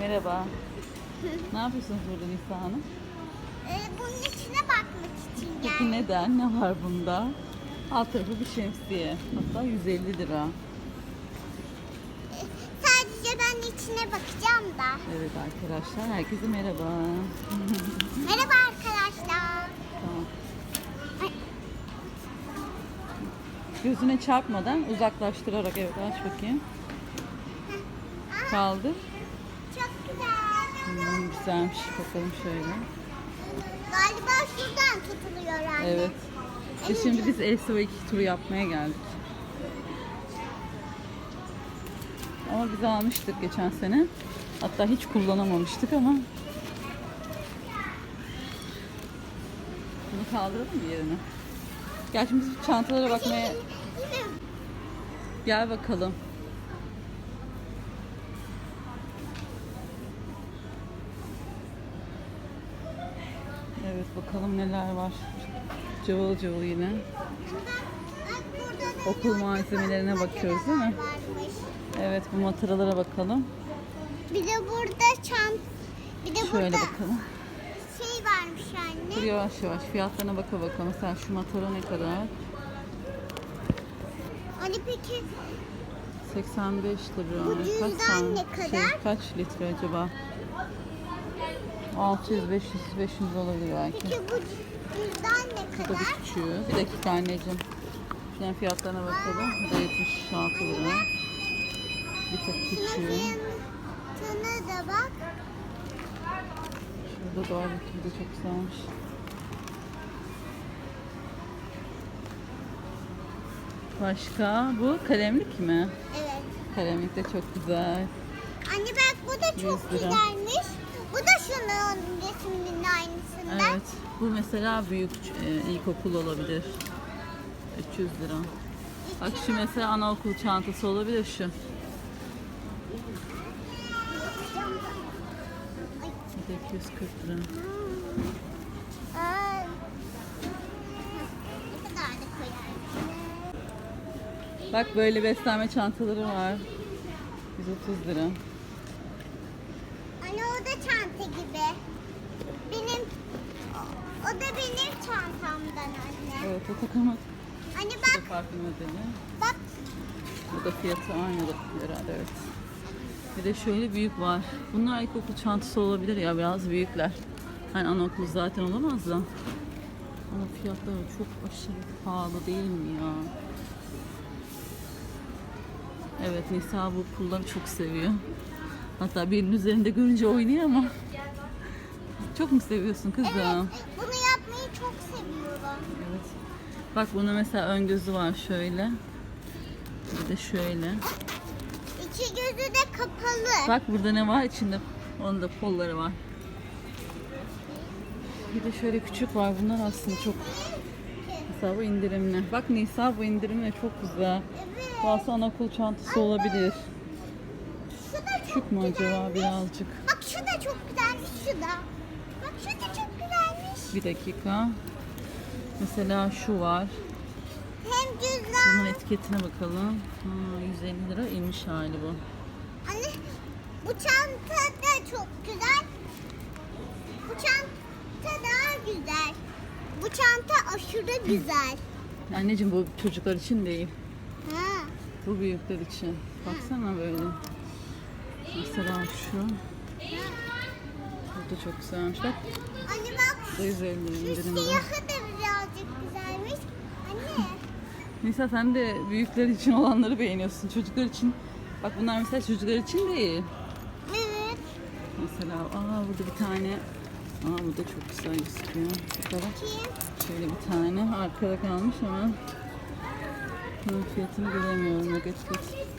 Merhaba. ne yapıyorsunuz burada Nisa Hanım? Ee, bunun içine bakmak için Peki geldim. neden? Ne var bunda? Alt tarafı bir şemsiye. Hatta 150 lira. Ee, Sadece ben içine bakacağım da. Evet arkadaşlar, herkese merhaba. Merhaba arkadaşlar. Tamam. Ay. Gözüne çarpmadan uzaklaştırarak evet aç bakayım. Aa, Kaldır. çok güzel. Hmm, güzelmiş. Bakalım şöyle. Galiba şuradan tutuluyor anne. Evet. E şimdi biz LSO2 turu yapmaya geldik. Ama biz almıştık geçen sene. Hatta hiç kullanamamıştık ama. Bunu kaldıralım mı yerine? Gel şimdi biz çantalara bakmaya Yine gel bakalım. Bakalım neler var. Cıvıl cıvıl yine. Okul malzemelerine bakıyoruz değil mi? Evet bu mataralara bakalım. Bir de burada çant bir de Şöyle burada bakalım. şey varmış Dur anne. yavaş yavaş fiyatlarına baka bakalım. Mesela şu matara ne kadar? Hani peki 85 lira. Bu cüzdan san- ne kadar? Şey, kaç litre acaba? 600 500 500 olabilir belki. peki bu cüzdan ne Bu da kadar? bir küçüğü. Bir dakika anneciğim. Şunun fiyatlarına bakalım. Bu da 76 lira. Bir tek küçüğü. fiyatına da bak. Şurada da var. Bu da çok güzelmiş. Başka? Bu kalemlik mi? Evet. Kalemlik de çok güzel. Anne bak bu da çok 100 lira. güzelmiş. Bu da şunun resminin aynısından. Evet. Bu mesela büyük e, ilkokul olabilir. 300 lira. Bak şu mesela anaokul çantası olabilir şu. Da 240 lira. Aa. Ne kadar da koyar. Bak böyle beslenme çantaları var. 130 lira. Anne o da çanta gibi. Benim o da benim çantamdan anne. Evet o takımı. Anne Bu da bak farklı modeli. bak Bu da fiyatı aynı herhalde evet. Bir de şöyle büyük var. Bunlar ilkokul çantası olabilir ya biraz büyükler. Hani anaokul zaten olamaz da. Ama fiyatları çok aşırı pahalı değil mi ya? Evet Nisa bu pulları çok seviyor. Hatta birinin üzerinde görünce oynuyor ama. Çok mu seviyorsun kızım? evet bunu yapmayı çok seviyorum. Evet. Bak bunun mesela ön gözü var şöyle. Bir de şöyle. İki gözü de kapalı. Bak burada ne var içinde? Onun da kolları var. Bir de şöyle küçük var. Bunlar aslında çok mesela bu indirimli. Bak Nisa bu indirimli çok güzel. Evet. Bu aslında anaokul çantası olabilir. Şu da çok Küçük mü acaba birazcık? Bak şu da çok güzelmiş şu da. Bak şu da çok güzelmiş. Bir dakika. Mesela şu var. Hem güzel. Bunun etiketine bakalım. Ha, 150 lira inmiş hali bu. Anne bu çanta da çok güzel. Bu çanta daha güzel. Bu çanta aşırı güzel. Anneciğim bu çocuklar için değil. Ha. Bu büyükler için. Baksana böyle. Mesela şu. Bu da çok güzelmiş. Bak Anne bak bu da 150 lira şu siyahı da güzelmiş. Anne. Nisa sen de büyükler için olanları beğeniyorsun. Çocuklar için. Bak bunlar mesela çocuklar için değil. Evet. Mesela aa burada bir tane. Aa bu da çok güzel gözüküyor. Bakalım. Şöyle bir tane arkada kalmış ama bunun fiyatını göremiyorum. Etiket.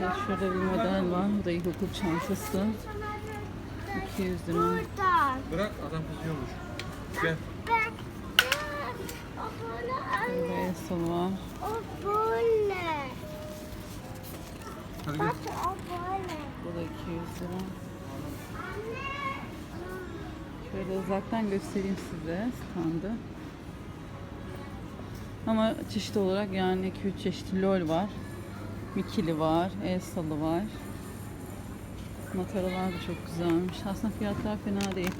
Bak şurada bir model var. Bu da ilkokul çantası. 200 lira. Burada. Bırak adam kızıyormuş. Gel. Bak. O böyle el sonu var. O böyle. Hadi Bak gel. o böyle. Bu da 200 lira. Şöyle uzaktan göstereyim size standı. Ama çeşit olarak yani 2-3 çeşit lol var. Mikili var, Elsa'lı var. Mataralar da çok güzelmiş. Aslında fiyatlar fena değil.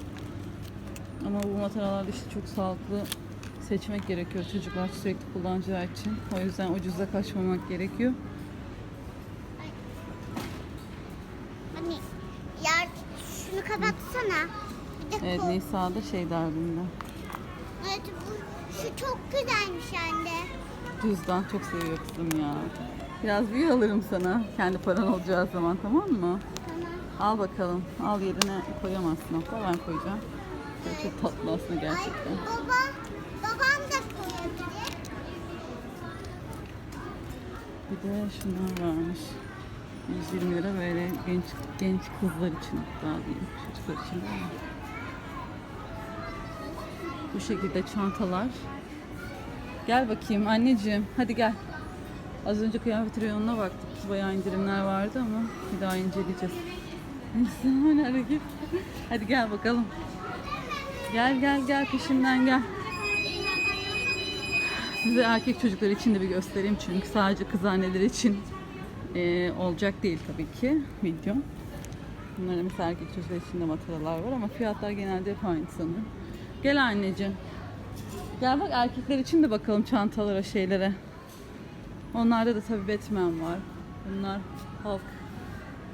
Ama bu mataralarda işte çok sağlıklı seçmek gerekiyor çocuklar sürekli kullanacağı için. O yüzden ucuza kaçmamak gerekiyor. Hani ya şunu kapatsana. Bir de Evet kol- Nisa da şey derdinde. Evet bu şu çok güzelmiş anne. Cüzdan çok seviyor kızım ya. Biraz büyü alırım sana. Kendi paran olacağı zaman tamam mı? Tamam. Al bakalım. Al yerine koyamazsın hatta ben koyacağım. Böyle Çok tatlı aslında Ay gerçekten. baba babam da koyabilir. Bir de şunlar varmış. 120 lira böyle genç genç kızlar için hatta değil çocuklar için değil mi? Bu şekilde çantalar. Gel bakayım anneciğim hadi gel. Az önce kıyafet reyonuna baktık. Bayağı indirimler vardı ama bir daha inceleyeceğiz. Neyse hareket. Hadi gel bakalım. Gel gel gel peşimden gel. Size erkek çocuklar için de bir göstereyim çünkü sadece kız anneler için eee, olacak değil tabii ki video. Bunların mesela erkek çocuklar için de mataralar var ama fiyatlar genelde hep aynı sanırım. Gel anneciğim. Gel bak erkekler için de bakalım çantalara şeylere. Onlarda da tabii Batman var. Bunlar Hulk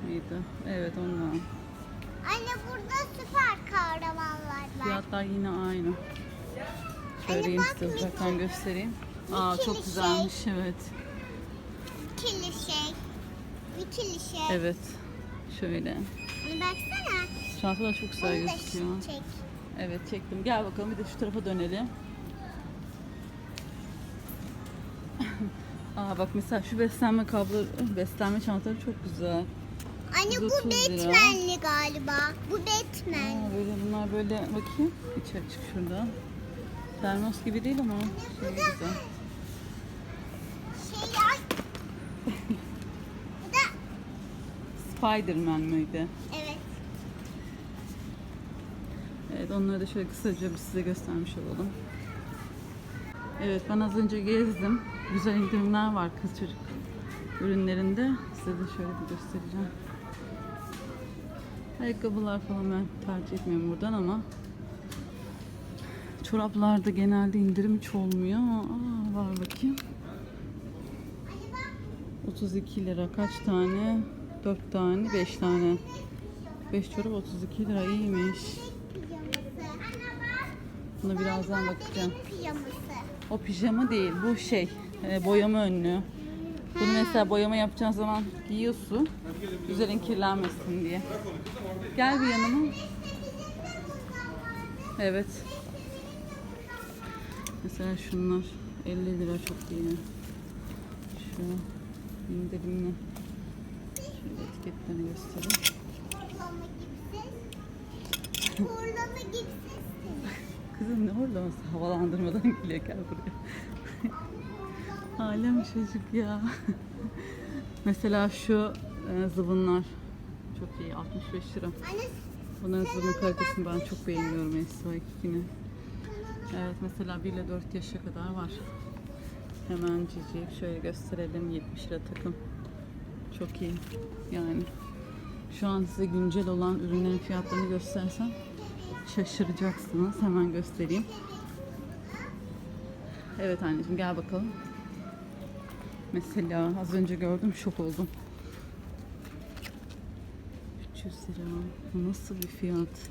mıydı? Evet onlar. Anne burada süper kahramanlar var. Fiyatlar yine aynı. Bak size uzaktan göstereyim. Aa çok şey. güzelmiş evet. İkili şey. İkili şey. Evet. Şöyle. Hani baksana. Çantalar çok güzel Onu gözüküyor. çek. Evet çektim. Gel bakalım bir de şu tarafa dönelim. Aa bak mesela şu beslenme kablo, beslenme çantaları çok güzel. Anne bu 130 lira. Batman'li galiba. Bu Batman. Aa, böyle bunlar böyle bakayım. İçeri çık şuradan. Termos gibi değil ama şey güzel. Şey ay. bu da Spiderman mıydı? evet. Evet onları da şöyle kısaca bir size göstermiş olalım. Evet ben az önce gezdim. Güzel indirimler var kız çocuk ürünlerinde. Size de şöyle bir göstereceğim. Ayakkabılar falan ben tercih etmiyorum buradan ama çoraplarda genelde indirim hiç olmuyor. Aa, var bakayım. 32 lira kaç tane? 4 tane, 5 tane. 5 çorap 32 lira iyiymiş. Buna birazdan bakacağım. O pijama değil, bu şey, e, boyama önlüğü. Bunu mesela boyama yapacağın zaman giyiyorsun, üzerin kirlenmesin diye. Gel bir yanıma. Evet. Mesela şunlar 50 lira çok iyi. Şu indirimli. Şöyle etiketlerini göstereyim. Kızım ne olsa havalandırmadan geliyor gel buraya. Alem çocuk ya. Mesela şu e, zıvınlar çok iyi 65 lira. Anne Bunların zıvın kalitesini ben çok beğeniyorum S2'nin. Evet mesela 1 ile 4 yaşa kadar var. Hemen cicik şöyle gösterelim 70 lira takım. Çok iyi yani. Şu an size güncel olan ürünlerin fiyatlarını göstersem şaşıracaksınız. Hemen göstereyim. Evet anneciğim gel bakalım. Mesela az önce gördüm şok oldum. 300 lira. Bu nasıl bir fiyat?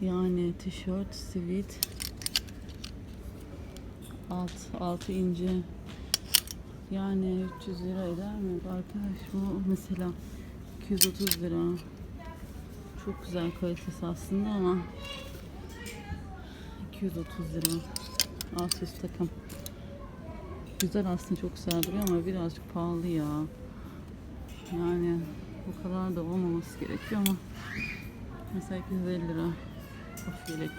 Yani tişört, sivit, alt, altı ince. Yani 300 lira eder mi? Arkadaş bu mesela 230 lira. Çok güzel kalitesi aslında ama 230 lira. Alt üst takım. Güzel aslında çok güzel duruyor ama birazcık pahalı ya. Yani bu kadar da olmaması gerekiyor ama mesela 250 lira of yelek.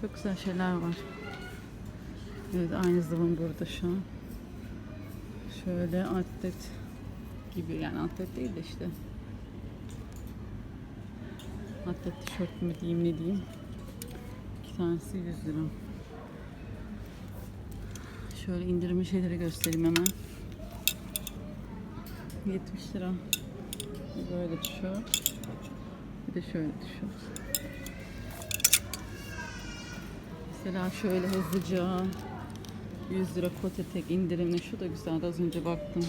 Çok güzel şeyler var. Evet aynı zıvın burada şu an. Şöyle atlet gibi yani atlet değil de işte atlet tişört mü diyeyim ne diyeyim. Bir tanesi 100 lira. Şöyle indirme şeyleri göstereyim hemen. 70 lira. Böyle tişört. Bir de şöyle tişört. Mesela şöyle hızlıca 100 lira kot etek indirimli. Şu da güzeldi az önce baktım.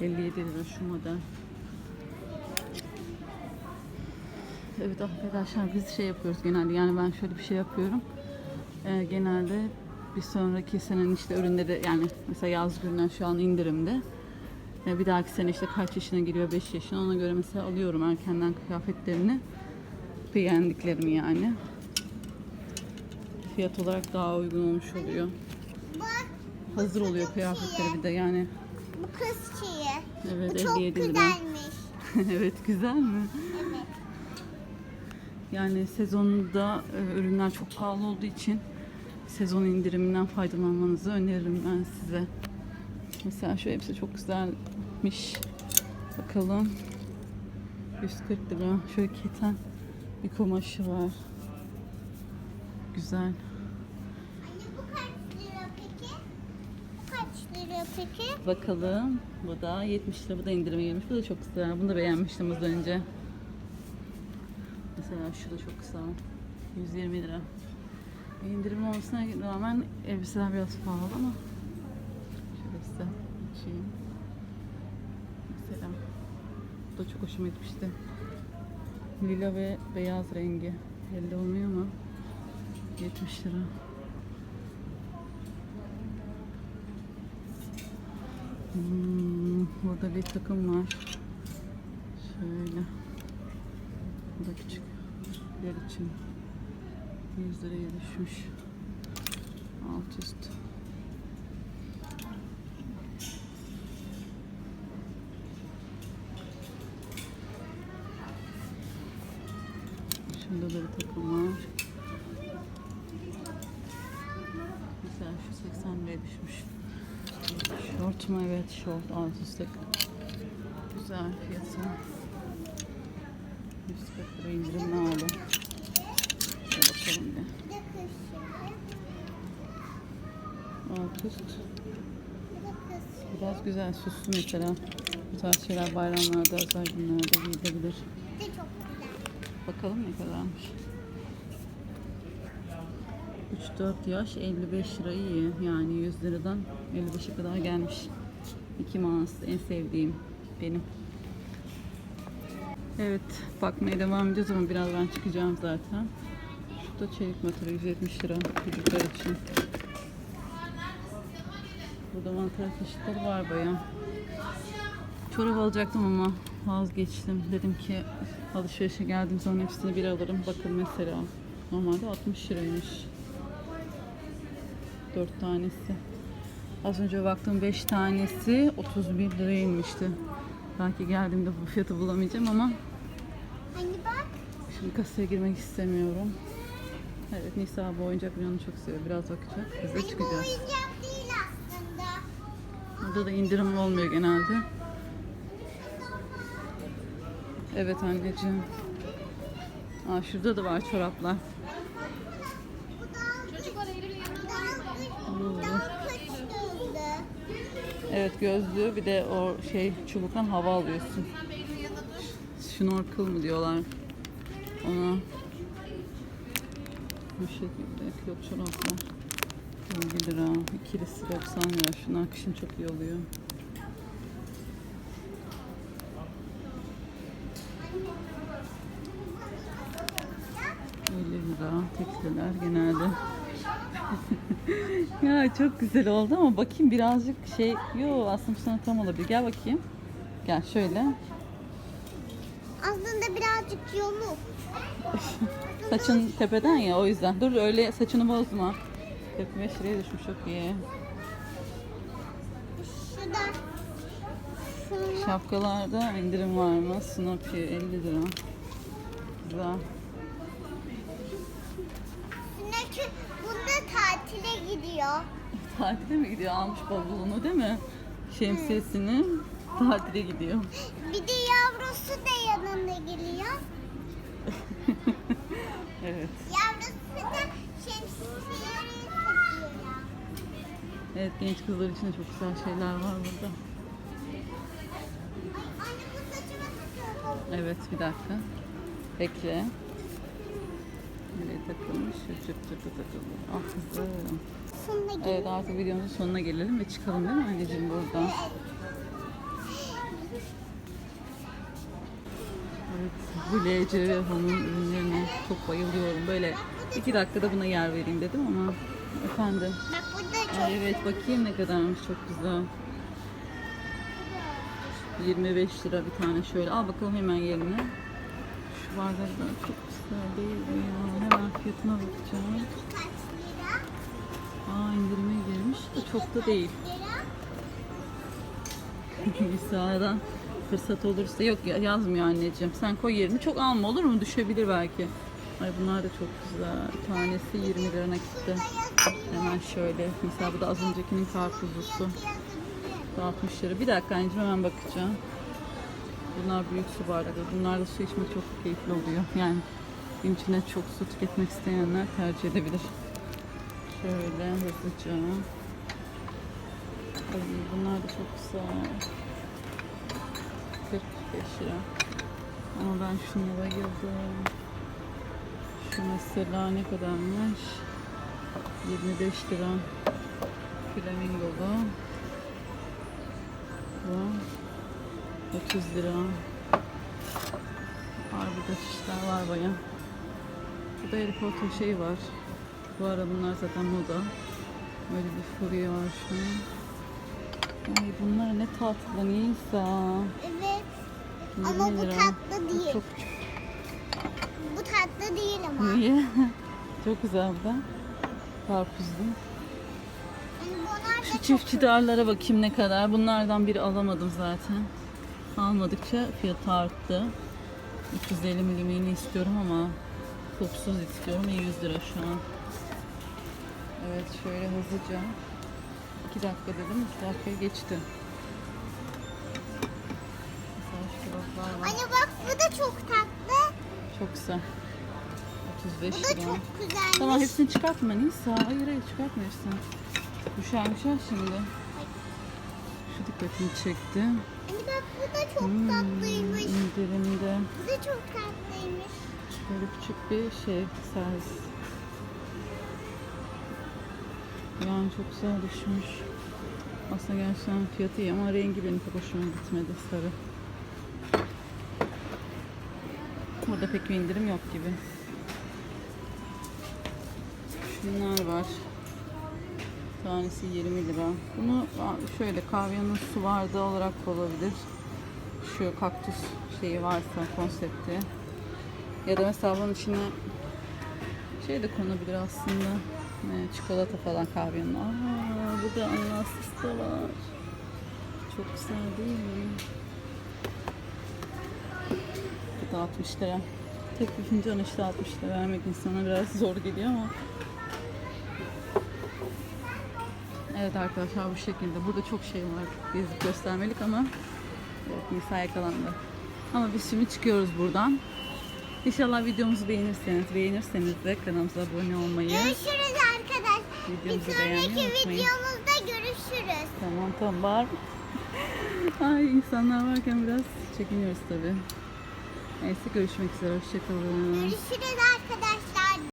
57 lira şu model. Evet arkadaşlar biz şey yapıyoruz genelde yani ben şöyle bir şey yapıyorum. Ee, genelde bir sonraki senenin işte ürünleri yani mesela yaz ürünler şu an indirimde. Ee, bir dahaki sene işte kaç yaşına giriyor 5 yaşına ona göre mesela alıyorum erkenden kıyafetlerini. Beğendiklerimi yani. Fiyat olarak daha uygun olmuş oluyor. Bak Hazır oluyor kıyafetleri bir de yani. bu kız şeyi. Evet Bu çok 57 lira. güzelmiş. evet güzel mi? Evet. Yani sezonda e, ürünler çok pahalı olduğu için sezon indiriminden faydalanmanızı öneririm ben size. Mesela şu elbise çok güzelmiş. Bakalım. 140 lira. Şöyle keten bir kumaşı var. Güzel. Anne bu kaç lira peki? Bu kaç lira peki? Bakalım. Bu da 70 lira. Bu da indirime girmiş. Bu da çok güzel. Bunu da beğenmiştim az önce. Mesela şu da çok güzel. 120 lira. İndirim olmasına rağmen elbiseler biraz pahalı ama şöyle size açayım. Mesela bu da çok hoşuma gitmişti. Lila ve beyaz rengi. Belli olmuyor mu? 70 lira. Hmm, burada bir takım var. Şöyle. Bu da küçük yer için. 100 liraya düşmüş. Alt üst. Şurada da bir takım var. Mesela şu 80 liraya düşmüş. Şort mu? Evet şort. Alt üstte. Güzel fiyatı. 140 lira indirimli aldım. Şöyle bakalım bir. Bir de kız şeyi. Alt üst. Biraz güzel süslü mesela. Bu tarz şeyler bayramlarda, özel günlerde giyilebilir. Bakalım ne kadarmış. 3-4 yaş 55 lira iyi. Yani 100 liradan 55'e kadar gelmiş. Mickey Mouse en sevdiğim benim. Evet bakmaya devam edeceğiz ama birazdan çıkacağım zaten. Şu da çelik matara 170 lira çocuklar için. Burada mantar çeşitleri var bayağı. Çorap alacaktım ama vazgeçtim. Dedim ki alışverişe geldiğim zaman hepsini bir alırım. Bakın mesela normalde 60 liraymış. 4 tanesi. Az önce baktım 5 tanesi 31 liraya inmişti. Belki geldiğimde bu fiyatı bulamayacağım ama şimdi kasaya girmek istemiyorum. Evet Nisa bu oyuncak bir çok seviyor. Biraz bakacak. Biz de bu çıkacağız. oyuncak değil aslında. Burada da indirim olmuyor genelde. Evet anneciğim. Aa, şurada da var çoraplar. Evet gözlüğü bir de o şey çubuktan hava alıyorsun. Şnorkel mı diyorlar ona. Bu şekilde kilo çoraplar. 50 lira. İkilisi 90 lira. Şunlar kışın çok iyi oluyor. ...50 lira teksteler genelde. ya çok güzel oldu ama bakayım birazcık şey... Yo aslında sana tam olabilir. Gel bakayım. Gel şöyle. Aslında birazcık yamuk. Saçın tepeden ya o yüzden. Dur öyle saçını bozma. 45 liraya düşmüş çok iyi. Şurada. Şapkalarda indirim var mı? Snoopy 50 lira. Güzel. Çünkü bunda tatile gidiyor. Tatile mi gidiyor? Almış bavulunu değil mi? Şemsiyesini tatile gidiyor. Bir de Yavrusu da yanında geliyor. evet. Yavrusu da şemsiyeyi takıyor. Evet genç kızlar için de çok güzel şeyler var burada. Evet bir dakika. Bekle. Nereye takılmış? Çıp çıp takıldı. Ah kızım. Evet artık videomuzun sonuna gelelim ve çıkalım değil mi anneciğim buradan? Evet. Bu LC ve Home'un ürünlerine çok bayılıyorum. Böyle iki dakikada buna yer vereyim dedim ama efendim. Bak burada çok Ay evet bakayım ne kadarmış çok güzel. 25 lira bir tane şöyle. Al bakalım hemen yerine. Şu bardaklar çok güzel değil mi ya? Hemen fiyatına bakacağım. Aa indirime girmiş de çok da değil. Lira. Fırsat olursa yok ya yazmıyor anneciğim. Sen koy yerini çok alma olur mu? Düşebilir belki. Ay bunlar da çok güzel. Tanesi 20 lira nakitte. Hemen şöyle. Mesela bu da az öncekinin karpuzlusu. Bu 60 lira. Bir dakika anneciğim hemen bakacağım. Bunlar büyük su bardakları. Bunlarda su içmek çok keyifli oluyor. Yani gün içinde çok su tüketmek isteyenler tercih edebilir. Şöyle hızlıca. Ay, bunlar da çok güzel. 45 lira. Ama ben şuna bayıldım. Şu mesela ne kadarmış? 25 lira. Flamingolu. Bu 30 lira. Var burada var baya. Burada Harry Potter şey var. Bu ara bunlar zaten moda. Böyle bir furya var şu an. Ay bunlar ne tatlı Nisa. Evet. 20 Ama bu lira. tatlı değil. Çok Bu tatlı değil ama. Niye? Çok güzel bu da. Karpuzlu. Yani Şu çiftçi darlara bakayım ne kadar. Bunlardan biri alamadım zaten. Almadıkça fiyatı arttı. 350 milimini istiyorum ama topsuz istiyorum. 100 lira şu an. Evet şöyle hızlıca. 2 dakika dedim. 2 dakika geçti. Çok güzel. 35 Bu da lira. çok güzelmiş. Tamam hepsini çıkartma Nisa. Hayır hayır çıkartmıyorsun. Düşer düşer şimdi. Şu dikkatimi çekti. Anne bak bu da çok Hmm, tatlıymış. indirimde. Bu da çok tatlıymış. Böyle küçük bir şey servis. Yani çok güzel düşmüş. Aslında gerçekten fiyatı iyi ama rengi benim pek hoşuma gitmedi sarı. Burada pek bir indirim yok gibi. Şunlar var. Tanesi 20 lira. Bunu şöyle kahvenin su bardağı olarak olabilir. Şu kaktüs şeyi varsa konsepti. Ya da mesela bunun içine şey de konabilir aslında. Çikolata falan kahvenin. Aa, bu da ananaslısı da var. Çok güzel değil mi? Da 60 lira. Tek bir fincan işte 60 lira vermek insana biraz zor geliyor ama. Evet arkadaşlar bu şekilde. Burada çok şey var gezip göstermelik ama evet, Nisa yakalandı. Ama biz şimdi çıkıyoruz buradan. İnşallah videomuzu beğenirseniz, beğenirseniz de kanalımıza abone olmayı, Görüşürüz arkadaşlar. Bir videomuzu sonraki beğenmeyi unutmayın. videomuzda görüşürüz. Tamam tamam var. Ay insanlar varken biraz çekiniyoruz tabii. Neyse görüşmek üzere. Hoşçakalın. Görüşürüz